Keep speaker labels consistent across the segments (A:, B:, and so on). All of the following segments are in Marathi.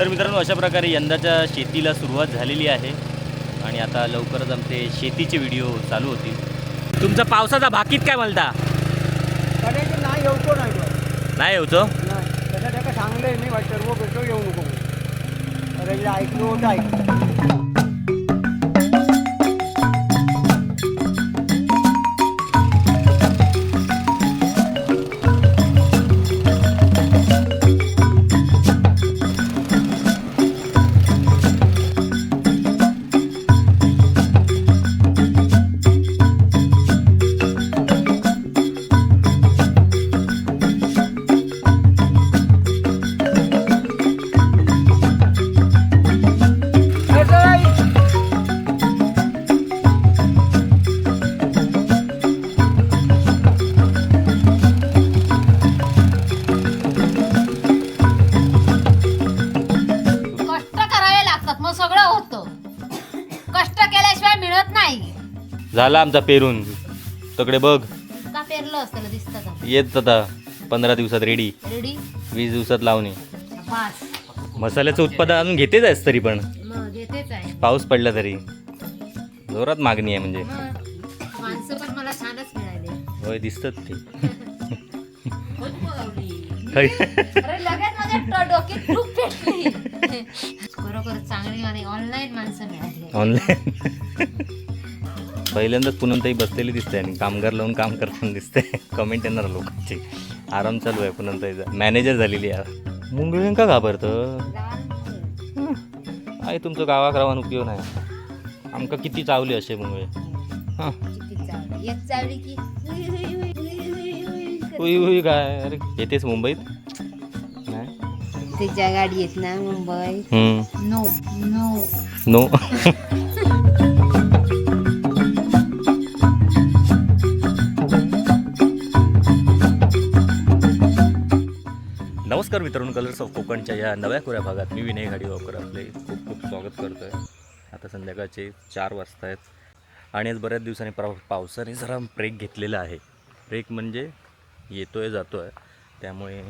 A: तर मित्रांनो अशा प्रकारे यंदाच्या शेतीला सुरुवात झालेली आहे. आणि आता लवकरच आमचे शेतीचे व्हिडिओ चालू होतील. तुमचा पावसाचा भाकीत काय म्हणता
B: नाही येऊतो नाही.
A: नाही. येऊचो
B: त्याला सांगलंय मी वाटतं सर्व येऊ नको. ऐकलो होतं ऐकलं.
A: झाला आमचा पेरून. तकडे बघ.
C: का पेरलं असतं दिसतं का?
A: येत आता पंधरा दिवसात रेडी
C: रेडी
A: वीस दिवसात लावणे. मसाल्याचं उत्पादन अजून घेतेच आहेस तरी पण.
C: मग घेतेच आहे.
A: पाऊस पडला तरी. जोरात मागणी आहे म्हणजे.
C: मग माणसं पण मला छानच मिळाले.
A: होय दिसतात ते.
C: अरे लगेच माझ्या ट- डोक्यात खूप पेटली खरोखर चांगली आणि ऑनलाईन माणसं मिळाली.
A: ऑनलाईन पहिल्यांदाच पुनमताई बसलेली दिसते आणि कामगार लावून काम करताना दिसते. कमेंट येणार लोकांची. आराम चालू आहे पुनमताईचा मॅनेजर झालेली आहे. मुंगळीन का घाबरतं? आहे तुमचं गावाकरावान उपयोग नाही. आमका किती चावली असे मुंगळे हां.
C: हुई, हुई,
A: काय? अरे येतेच मुंबईत? नाही?
C: तिच्या गाडी येत ना मुंबई. नो नो
A: नो नमस्कार मित्रांनो कलर्स ऑफ कोकणच्या या नव्या कोऱ्या भागात मी विनय गाडीवाकर आपले खूप खूप स्वागत करतो आहे आता संध्याकाळचे चार वाजता आहेत आणि आज बऱ्याच दिवसांनी पाव पावसाने जरा ब्रेक घेतलेला आहे. ब्रेक म्हणजे येतो आहे जातो आहे त्यामुळे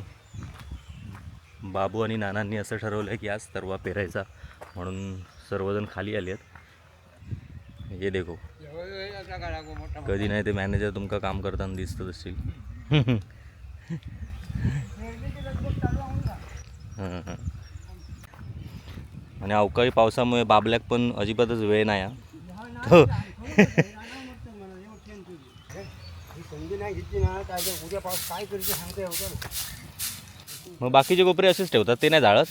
A: बाबू आणि नानांनी असं ठरवलं आहे की आज तरवा पेरायचा म्हणून सर्वजण खाली आले आहेत. हे देखो. कधी नाही ते मॅनेजर तुमका काम करताना दिसतच असेल आणि अवकाळी पावसामुळे बाबल्याक पण अजिबातच वेळ नाही
B: ते
A: मग बाकीचे कोपरे असेच ठेवतात? ते नाही जाळत.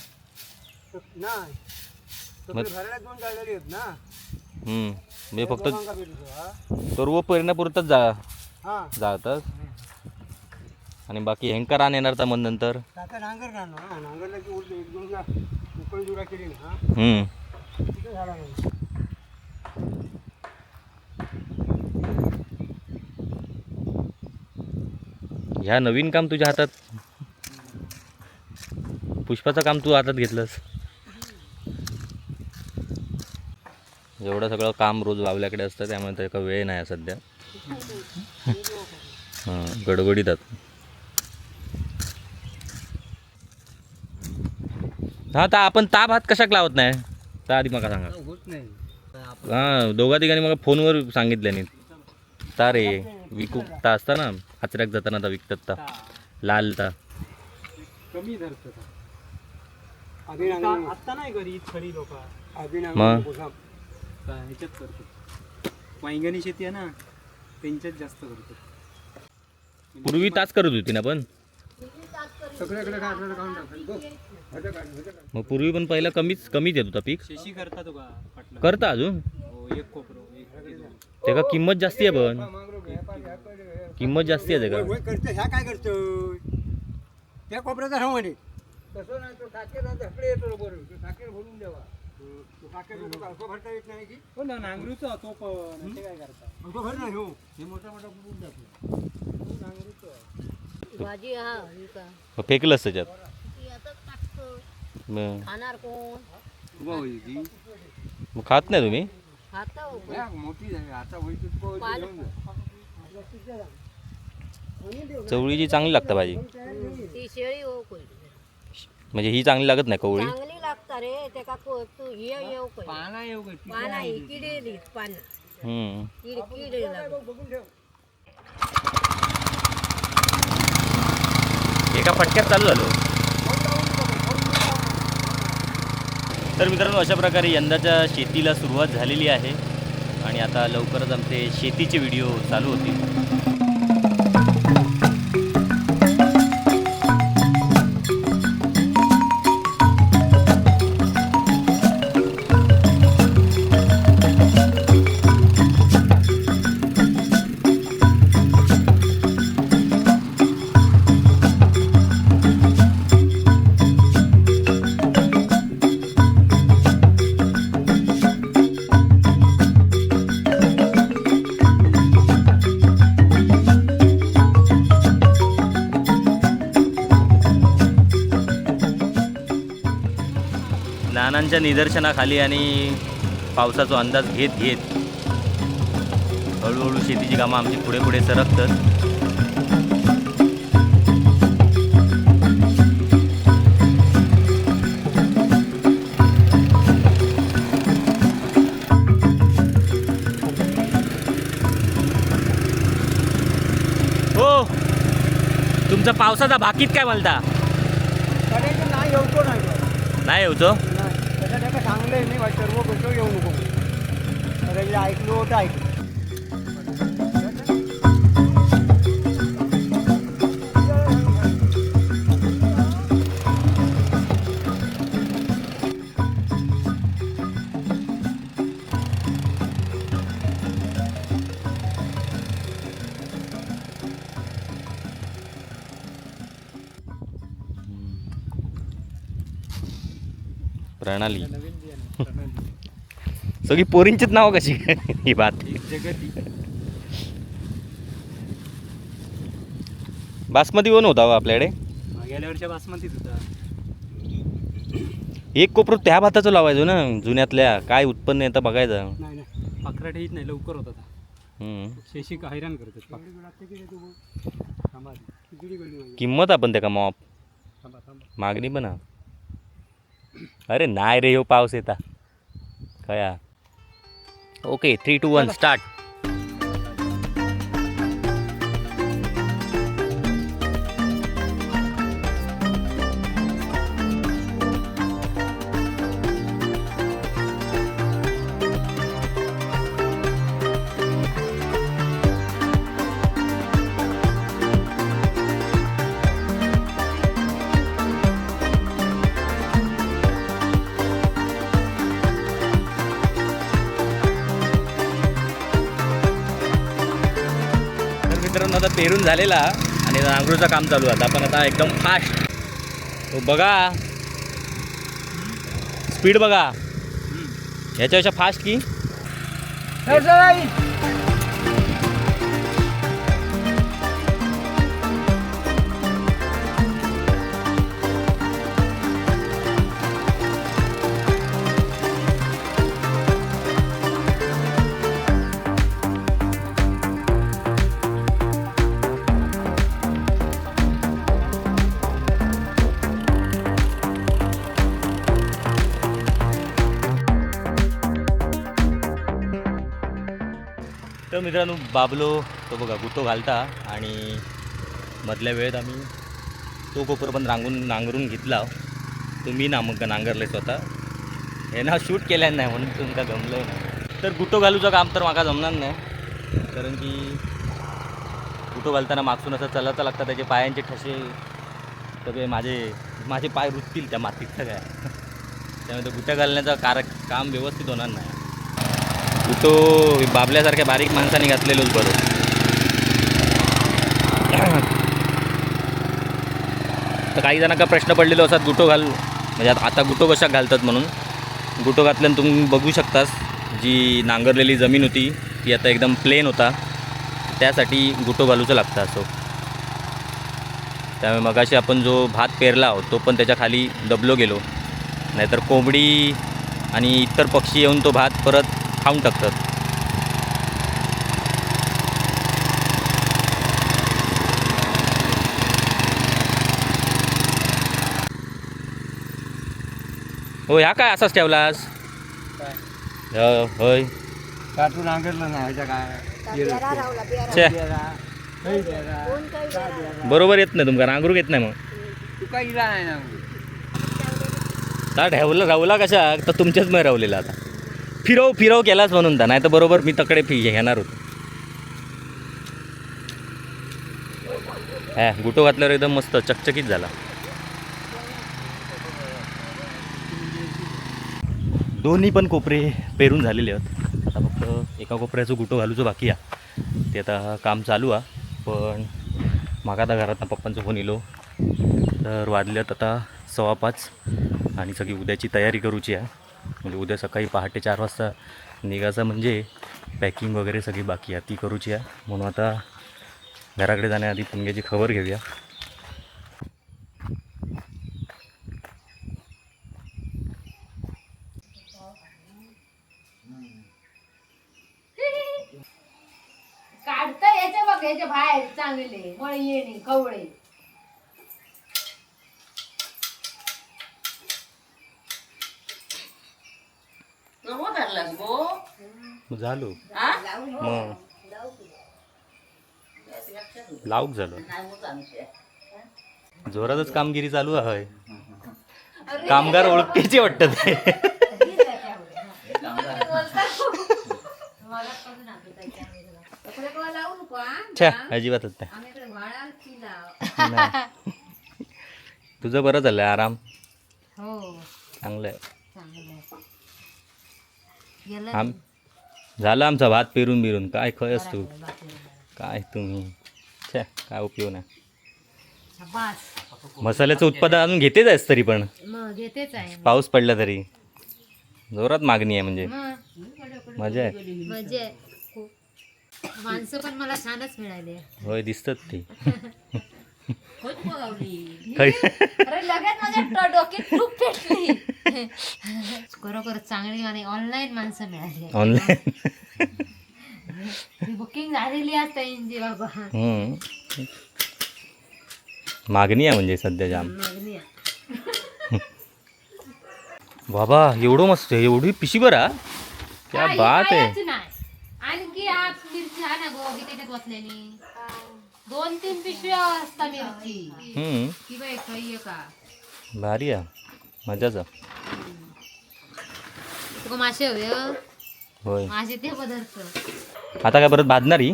A: म्हणजे फक्त? सर्व पेरण्यापुरतच जा जाळतात? आणि हेंका हेंका रान येणार तर मग नंतर
B: आता नांगर का ना. नांगरला की उलट एक दोन जा. उकळी दुरा केली ना
A: हं.
B: तिथे झाला नाही.
A: ह्या नवीन काम तुझ्या हातात? पुष्पाचं काम तू हातात घेतलंस? एवढं सगळं काम रोज बावल्याकडे असतं त्यामुळे त्याचा वेळ नाही आहे सध्या. हां गडबडीतात हा तर आपण ता भात कशाक लावत नाही? तर आधी मला सांगा.
B: होत नाही.
A: हां दोघा तिघांनी मला फोनवर सांगितल्याने ता रे विकू ता असता ना? आचऱ्याक जाताना ता विकतात ता. लाल ता.
B: कमी धरतं आधी नांगर आत्ता नाही घरी खरी लोक. आधी
A: मग?
B: नांगर ह्याच्यात करतो. वांगणी शेती आहे ना त्यांच्यात जास्त करतो.
A: पूर्वी ताच करत होती ना पण
B: सगळ्याकडे काय आपल्याला बघ.
A: मग पूर्वी पण पहिला कमीच कमीच येत होता पीक?
D: शेशी करता तो का पाटला?
A: करता अजून?
D: हो एक कोपरो.
A: त्याका किंमत जास्ती आहे पण. किंमत जास्ती आहे
B: होय, करतो ह्या काय करतो त्या कोपऱ्याचा राहू म्हणे. तसं नाही तो टाकेर धकडे येतो बरोबर. भरून द्यावा तो टाकेर नको असं भरता येत नाही की?
D: हो ना नांगरूचा तो ते काय करता?
B: असं भर नाही हो. हे मोठा मोठा बुडून जातो
C: भाजी हा ही
A: फेकलंच त्याच्यात. मग
C: खाणार कोण?
A: खात नाही तुम्ही?
C: खाता हो कोण?
B: मोठी झाली. आता.
A: चवळीची चांगली लागतं भाजी.
C: ती शेळी हो कोण
A: म्हणजे ही चांगली लागत नाही कवळी?
C: चांगली लागतात
E: रे. को- तू ये येऊ पय
B: पाना येऊ का?
E: पाना ही किडे पाना.
A: हम्म.
E: किड किड लागली.
B: बघून ठेव.
A: एका फटक्यात चालू झालो. तर मित्रांनो अशा प्रकारे यंदाच्या शेतीला सुरुवात झालेली आहे. आणि आता लवकरच आमचे शेतीचे व्हिडिओ चालू होतील. नानांच्या निदर्शनाखाली आणि पावसाचा अंदाज घेत घेत हळूहळू शेतीची कामं आमची पुढे पुढे सरकतात. हो तुमचा पावसाचा भाकीत काय म्हणता
B: नाही
A: येऊचो?
B: आता त्याच्या आहे मी वाट सर्व गोष्ट येऊ नको. करायचं ऐकलो होतं ऐकलं.
A: प्रणाली. सगळी पोरींचीच नाव कशी ही बात. बासमती वन होता हो आपल्याकडे.
D: गेल्या वर्षी बासमतीच होता.
A: एक कोपरं त्या भाताचं लावायचो ना जुन्यातल्या. काय उत्पन्न येतं बघायचं.
D: नाही नाही. पाखरा ठेवीत नाही लवकर होता आता.
A: हम्म.
D: शेशी हैराण
B: माझी.
A: किंमत आपण त्या का मॉप मागणी पण हा. अरे नाही रे हो पाऊस येता. कया? Okay three two one start आता पेरून झालेला आणि नांगरूचं काम चालू आता. पण आता एकदम फास्ट तो बघा. स्पीड बघा. ह्याच्यापेक्षा फास्ट की? मित्रांनो बाबलो तो बघा गुतो घालता आणि मधल्या वेळेत आम्ही तो कोपर पण रांगून नांगरून घेतला. तो मी ना मग नांगरले स्वतः. हे ना शूट केल्यानं नाही म्हणून तुमका जमलं नाही तर गुटो घालूचं काम तर माका जमणार नाही. कारण की गुटो घालताना मागसून असं चालता लागतं त्याचे पायांचे ठसे सगळे माझे माझे पाय रुचतील त्या मातीत सगळ्या. त्यामुळे तो गुट्या घालण्याचं कार काम व्यवस्थित होणार नाही. तो बाबल्यासारख्या बारीक माणसाने घातलेलोच बरं. तर काही जणांका प्रश्न पडलेलो असतात गुटो घाल म्हणजे आता गुटो कशा घालतात म्हणून. गुटो घातल्यानं तुम्ही बघू शकतास जी नांगरलेली जमीन होती ती आता एकदम प्लेन होता. त्यासाठी गुटो घालूचं लागतं असं. त्यामुळे मगाशी आपण जो भात पेरला आहोत तो पण त्याच्याखाली दबलो गेलो. नाहीतर कोंबडी आणि इतर पक्षी येऊन तो भात परत खाऊन टाकतात. हो ह्या काय असाच ठेवलास? हो, होय
B: काटून नांगरलं ना ह्याच्या काय?
E: रावला
A: बरोबर येत नाही तुमका नांगरूक येत नाही मग.
B: तू काही इला नाही ना.
A: ता ठेवलं राहुला कशा तर तुमच्याच मध्ये रावलेला आता. फिरव फिरव केलाच म्हणून तर. नाही तर बरोबर मी तकडे फी घेणार होतो. हा गुटो घातल्यावर एकदम मस्त चकचकीत झाला. दोन्ही पण कोपरे पेरून झालेले आहेत. आता फक्त एका कोपऱ्याचं गुटो घालूचं बाकी आहे. ते आता काम चालू आहे. पण मागा आता घरात पप्पांचा फोन येलो. तर वाजल्यात आता सव्वा पाच. आणि सगळी उद्याची तयारी करूची आहे. म्हणजे उद्या सकाळी पहाटे चार वाजता निघायचं म्हणजे पॅकिंग वगैरे सगळी बाकी आहे. ती करूची आहे. म्हणून आता घराकडे जाण्याआधी पुंग्याची खबर घेऊया.
C: काढता याच्या बघ याच्या बाहेर चांगले मळी येणे कवळे.
A: झालो. मग? लावूक झालं. जोरातच कामगिरी चालू आहे. कामगार ओळखीचे वाटतं ते? छ्या अजिबातच नाही. तुझं बरं झालं आराम.
C: हो.
A: चांगलं आहे
C: चांगलं आहे. गेलं
A: आम झालं आमचा भात पेरून बिरून. काय खय असतो?
C: बाकी.
A: काय तुम्ही? छे काय उपयोग नाही. मसाल्याचं उत्पादन अजून घेतेच आहेस तरी पण.
C: मग घेतेच आहे.
A: पाऊस पडला तरी. जोरात मागणी आहे म्हणजे. मजा आहे.
C: माणसं पण मला छानच मिळाली
A: होय दिसतात ती.
C: खरोखर चांगली आणि ऑनलाईन माणसं मिळाली.
A: ऑनलाईन
C: बुकिंग झालेली असते इंजी बाबा.
A: मागणी आहे म्हणजे सध्या जाम.
C: मागणी
A: बाबा एवढं मस्त आहे एवढी पिशी बरा क्या बात आहे.
C: आणखी मिरची हा गोबी त्याच्यात वतल्यानी दोन तीन पिशव्या असता मिरची
A: हम्म,
C: की बाई खाई का?
A: भारी आहे. मजाच. आहे.
C: तुका मासे हवे हं?
A: होय.
C: मासे ते पदार्थ.
A: आता काय परत भाजणारी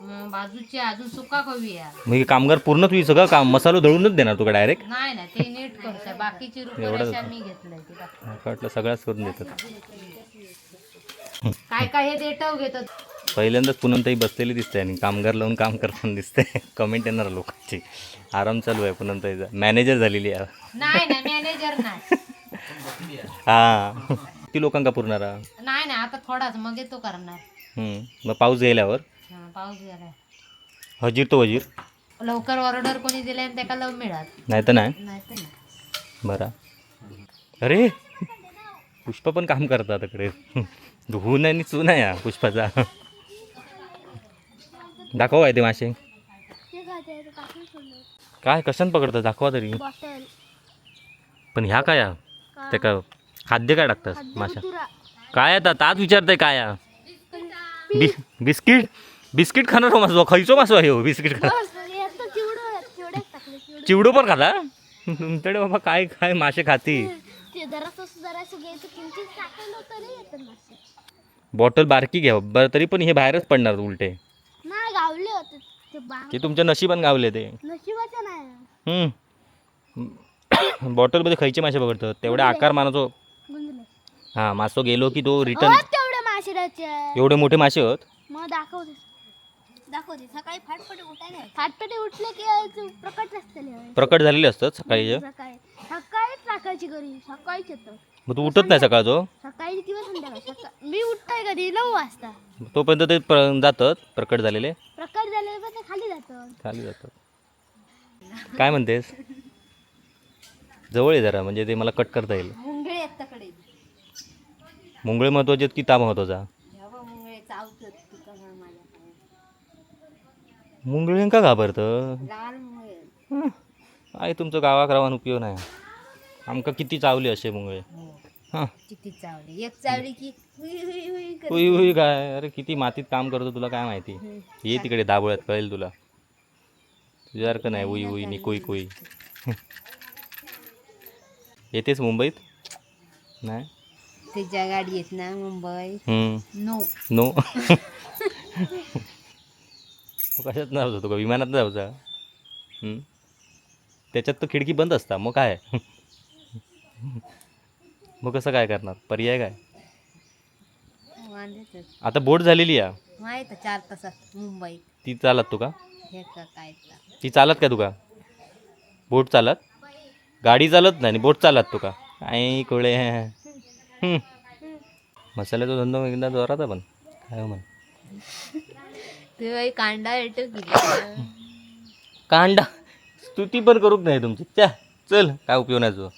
C: मग बाजूची अजून सुका कवी
A: मग हे कामगार पूर्ण तुझी सगळं काम मसाला दळूनच देणार तुका डायरेक्ट
C: नाही ना ते नीट बाकीची रुपये मी घेतलंय ते बाकी.
A: वाटलं सगळ्याच करून देतात.
C: काय काय हे देटव घेतात.
A: पहिल्यांदाच पुनमताई बसलेली दिसते आणि कामगार लावून काम करताना दिसते. कमेंट येणार लोकांची. आराम चालू आहे पुनमताईचा मॅनेजर झालेली आहे.
C: नाही मॅनेजर नाही.
A: हा. ती लोकांका पुरणार हा?
C: नाही ना आता थोडाच. मग येतो करणार.
A: हम्म. मग पाऊस गेल्यावर?
C: हा, पाऊस गेलाय.
A: हजीर तो वजीर
C: लवकर ऑर्डर कोणी दिले त्याला लव मिळत
A: नाही तर नाही?
C: नाही तर नाही.
A: बरा. अरे! पुष्पा पण काम करतात तिकडे धुवून आणि चून आहे हा पुष्पाचा. दाखव काय ते मासे. काय कशाने पकडतात? दाखवा तरी. पण ह्या काय? ते का खाद्य काय टाकतात माशा काय आता? तात विचारतंय काय? बि बिस्किट. बिस्किट? खाणार हो मासो खयचो मासो आहे हो बिस्किट खा. चिवडो पण खाता तुमच्याकडे बाबा काय काय मासे खाती? बॉटल बारकी घ्या बरं तरी पण हे बाहेरच पडणार उलटे.
F: ते
A: तुमच्या नशिबान गावले ते.
F: नशिबाचं नाही.
A: हम्म. बॉटलमध्ये खयचे मासे पकडतात. तेवढ्या आकार मानाचो.
F: गुंजले.
A: हां मासो गेलो की तो रिटर्न
F: तेवढे माशिराचे
A: एवढे मोठे मासे होत?
F: मग दाखवते. दाखवते. सकाळी फाटपटे उठायला फाटपटे उठले की यायचं. प्रकट
A: झालेले असतात सकाळी
F: सकाळी. सकाळीच टाकायची घरी. सकाळीच येतं
A: मग तू उठत नाही सकाळचो
F: सकाळी वाजता संध्याकाळी? मी उठताय कधी? नऊ वाजता.
A: तोपर्यंत ते प्र- जातात प्रकट झालेले?
F: प्रकट झाले का ते खाली जातं
A: खाली जातात. काय म्हणतेस? जवळ आहे जरा म्हणजे ते मला कट करता येईल.
C: मुंगळे आहेत तकडे.
A: मुंगळे महत्त्वाचे आहेत की ता महत्त्वाचा?
C: ह्यावं मुंगळे चावतात तुका माझ्या
A: मुंगळ्यांका घाबरतं?
C: मुंगळे
A: आहे तुमचं गावात राहून उपयोग नाही. आमका किती चावली असे मुंगळे. हां.
C: किती चावली? एक चावली की हुई हुई हुई करते.
A: हुई हुई काय? अरे किती मातीत काम करतो तुला काय माहिती? ये तिकडे दाबोळ्यात कळेल तुला. तुझ्यासारखं नाही उई उई नि कुई कुई. येतेच मुंबईत? नाही?
C: तिच्या गाडी येत ना मुंबई.
A: हम्म.
C: नो.
A: नो. तो कशात नाही जायचा तो का विमानात नाही जायचा. त्याच्यात तर खिडकी बंद असता मग काय? मग कसं काय करणार? पर्याय काय? आता बोट झालेली आहे
C: माहीत आहे, चार तासात मुंबईत.
A: ती चालत तू का?
C: हे का काय का.
A: ती चालत का तुका बोट चालत? गाडी चालत नाही आणि बोट चालत तुका काय कोळे. मसाल्याचा धंदा एकदा जोरात आहे पण. काय हो म्हण?
C: ते बाई कांदा येतो की
A: कांडा? स्तुती पण करूक नाही तुमची. त्या चल काय उपयोग नाही तुझं.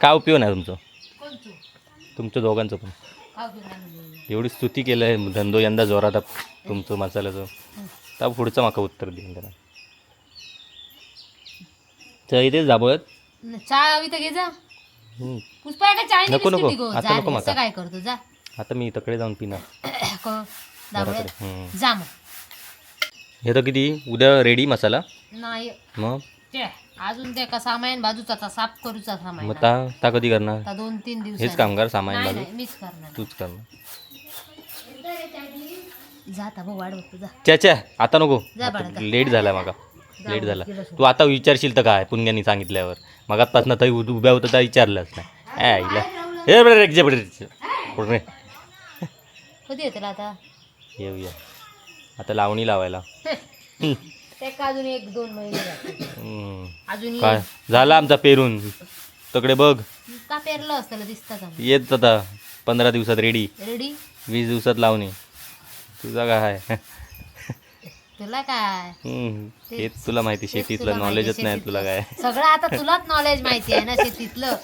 A: काय उपयोग नाही तुमचं? तुमच्या दोघांचं पण. एवढी स्तुती केलं आहे धंदो यंदा जोरात तुमचं मसाल्याचं. तर पुढचं माका उत्तर देईन त्याला. तर इथेच जाबोळत
C: चहा हवी तर घे जा. पुष्पा
A: नको, नको. आता नको माका.
C: काय करतो जा.
A: आता मी तकडे जाऊन पिणार.
C: जा मग.
A: हे तर किती? उद्या रेडी मसाला?
C: नाही.
A: मग?
C: अजून ते का सामान बाजूचा साफ करूचा सामान
A: मग ता ता कधी करणार?
C: आता दोन तीन दिवस
A: हेच कामगार सामान
C: नाही
A: बाजू.
C: नाही मीच करणार.
A: तूच करणार.
C: जा आता भाऊ वाढवतो जा.
A: त्याच्या आता नको.
C: जा बाळा, जा.
A: लेट झाला मागा. लेट झाला. तू आता विचारशील तर काय पुण्यानी सांगितल्यावर. मगापासून तरी उभ्या होतं तर विचारलंच नाही. इला. ए, बरं, रे, जे, बरं, रे. पुढं रे.
C: कधी येते आता?
A: येऊया. आता लावणी लावायला.
C: अजून एक दोन महिने जातील.
A: हम्म.
C: अजून
A: काय? झाला आमचा पेरून. तकडे बघ.
C: का पेरलं असतं दिसतं का?
A: येत आता. पंधरा दिवसात रेडी
C: रेडी
A: वीस दिवसात लावणी. तुझा काय आहे?
C: तुला काय?
A: हम्म. हेच तुला माहिती
C: तेच तुला
A: शेतीतलं
C: माहिती,
A: नॉलेजच नाही तुला काय.
C: शेतीतलं. सगळं आता तुलाच नॉलेज माहिती आहे ना शेतीतलं.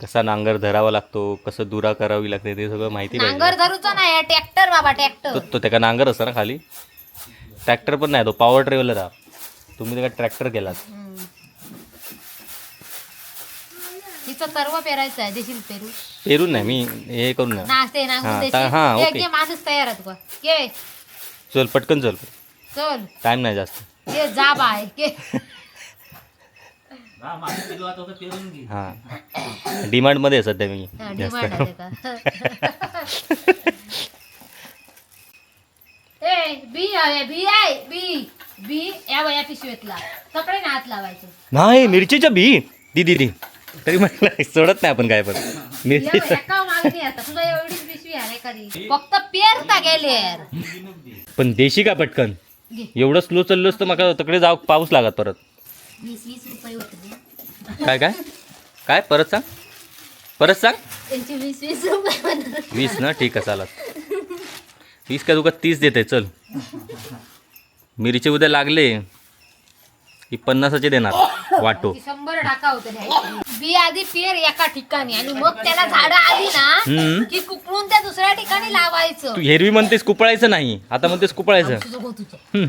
A: कसा नांगर धरावा लागतो कसं दुरा करावी लागते ते सगळं माहिती
C: नांगर धरूचा नाही ट्रॅक्टर बाबा ट्रॅक्टर.
A: तो तो त्याका नांगर असतं ना खाली? ट्रॅक्टर पण नाही तो पॉवर ट्रेवलर हा तुम्ही त्याला ट्रॅक्टर केलात.
C: तिचं सर्व पेरायचं आहे देशील पेरू?
A: पेरून नाही मी हे
C: नाचते नांगून
A: हा, ता- हा, ओके.
C: माणूस तयार आहे तुका के
A: चल पटकन चल.
C: चल.
A: टाइम नाही जास्त.
C: ये जा बाय के
A: हां डिमांडमध्ये आहे सध्या मी.
C: हा,
A: जास्त.
C: डिमांड आहे का? ए बी आहे बी आहे बी बी या वया पिशवीतला. कपडे ना हात लावायचं.
A: नाही मिरचीच्या बी. दी दी दी. तरी म्हटलं सोडत नाही आपण काय पण. मिरची
C: फक्त पेरता गेले
A: पण देशी का पटकन. एवढं स्लो चाललोस तर मका तकडे जाऊ पाऊस लागत परत.
C: वीस वीस रुपये होते
A: काय काय? काय? परत सांग. परत सांग.
C: त्यांचे वीस वीस रुपये होते.
A: वीस ना? ठीक आहे चालत. वीस का तुका तीस देते चल. मिरची उद्या लागले की पन्नासाचे देणार वाटो.
C: शंभर टाका होते. बी आधी पेर एका ठिकाणी आणि मग त्याला झाडं आली ना. की कुपळून त्या दुसऱ्या ठिकाणी लावायचं.
A: तू हेरवी म्हणतेस कुपळायचं नाही आता म्हणतेस कुपळायचं.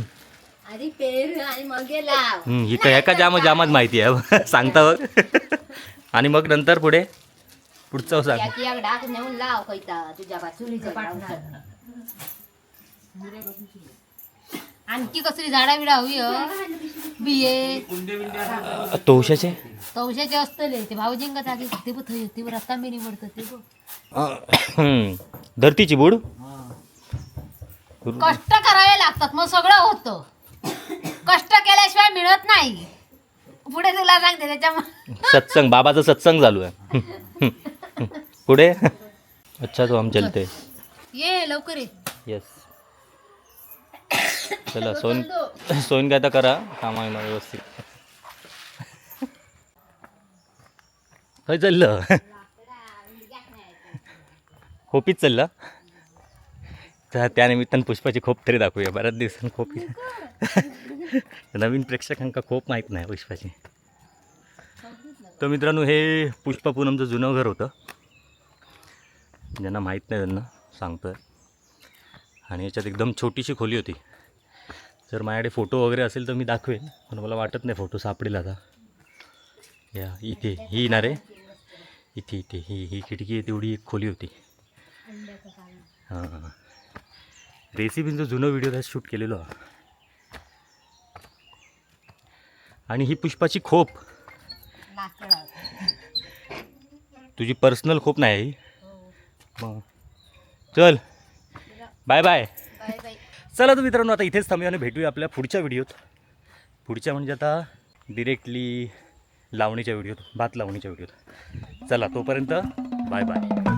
C: आधी पेर आणि मग लाव.
A: एका जाम जामात माहिती आहे सांगता बघ. आणि मग नंतर पुढे पुढचं सांग.
C: डाक नेऊन लाव तुझ्या आणखी कसली झाडा बिडा हवी बिये.
A: तोशाचे?
C: तवशाचे असतले ते भाऊजींग जागी? ते बघ थंय ते बघ रस्ता मी निवडतो ते बघ.
A: धरतीची बुड?
C: कष्ट करावे लागतात मग सगळं होतं. कष्ट केल्याशिवाय मिळत नाही. पुढे तुला सांगते त्याच्यामुळे.
A: सत्संग बाबाचा सत्संग चालू आहे. पुढे? अच्छा तो हम चलते
C: ये लवकर ये.
A: येस चला सोन सोन काय करा काम आहे ना व्यवस्थित. खय चाललं. खोपीच चाललं. तर त्यानिमित्तानं पुष्पाची खोप तरी दाखवूया. बऱ्याच दिवसांनी खोपी नवीन प्रेक्षकांका खोप माहीत नाही पुष्पाची. तर मित्रांनो हे पुष्पा पूनमचं जुनं घर होतं. ज्यांना माहीत नाही त्यांना. सांगतो आणि याच्यात एकदम छोटीशी खोली होती. जर माझ्याकडे फोटो वगैरे असेल तर मी दाखवेन पण मला वाटत नाही फोटो सापडेल आता. या इथे ही ना रे इथे इथे ही ही खिडकी आहे तेवढी एक खोली होती. हां हां रेसिपींचं जुनं व्हिडिओ त्यात शूट केलेलो. आणि ही पुष्पाची खोप. तुझी पर्सनल खोप नाही ही. मग चल.
C: बाय बाय
A: चला तर मित्रांनो आता इथेच थांबूया आणि भेटूया आपल्या पुढच्या व्हिडिओत. पुढच्या म्हणजे आता डिरेक्टली लावणीच्या व्हिडिओत भात लावणीच्या व्हिडिओत. चला तोपर्यंत बाय बाय